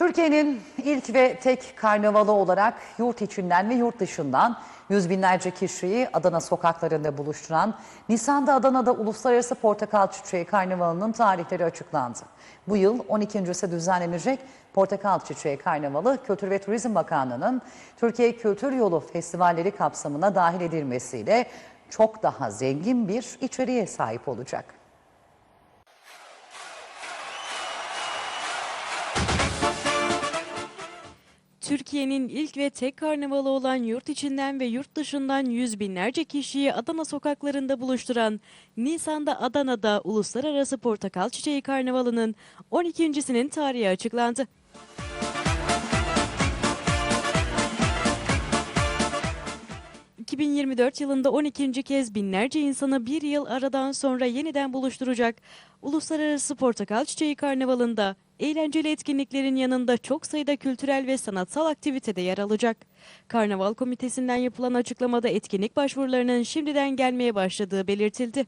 Türkiye'nin ilk ve tek karnavalı olarak yurt içinden ve yurt dışından yüz binlerce kişiyi Adana sokaklarında buluşturan Nisan'da Adana'da Uluslararası Portakal Çiçeği Karnavalı'nın tarihleri açıklandı. Bu yıl 12.si düzenlenecek Portakal Çiçeği Karnavalı Kültür ve Turizm Bakanlığı'nın Türkiye Kültür Yolu Festivalleri kapsamına dahil edilmesiyle çok daha zengin bir içeriğe sahip olacak. Türkiye'nin ilk ve tek karnavalı olan yurt içinden ve yurt dışından yüz binlerce kişiyi Adana sokaklarında buluşturan Nisan'da Adana'da Uluslararası Portakal Çiçeği Karnavalı'nın 12.sinin tarihi açıklandı. ...2024 yılında 12. kez binlerce insanı bir yıl aradan sonra yeniden buluşturacak Uluslararası Portakal Çiçeği Karnavalı'nda eğlenceli etkinliklerin yanında çok sayıda kültürel ve sanatsal aktivitede yer alacak. Karnaval Komitesi'nden yapılan açıklamada etkinlik başvurularının şimdiden gelmeye başladığı belirtildi.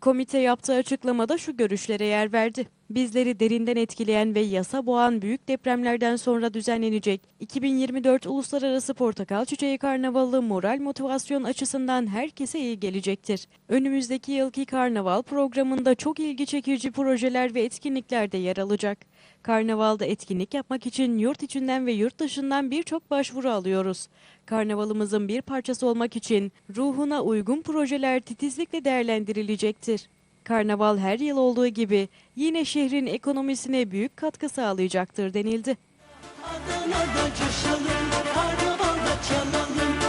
Komite yaptığı açıklamada şu görüşlere yer verdi. Bizleri derinden etkileyen ve yasa boğan büyük depremlerden sonra düzenlenecek 2024 Uluslararası Portakal Çiçeği Karnavalı moral motivasyon açısından herkese iyi gelecektir. Önümüzdeki yılki karnaval programında çok ilgi çekici projeler ve etkinlikler de yer alacak. Karnavalda etkinlik yapmak için yurt içinden ve yurt dışından birçok başvuru alıyoruz. Karnavalımızın bir parçası olmak için ruhuna uygun projeler titizlikle değerlendirilecektir. Karnaval her yıl olduğu gibi yine şehrin ekonomisine büyük katkı sağlayacaktır denildi. Adana'da coşalım Karnavalda çalalım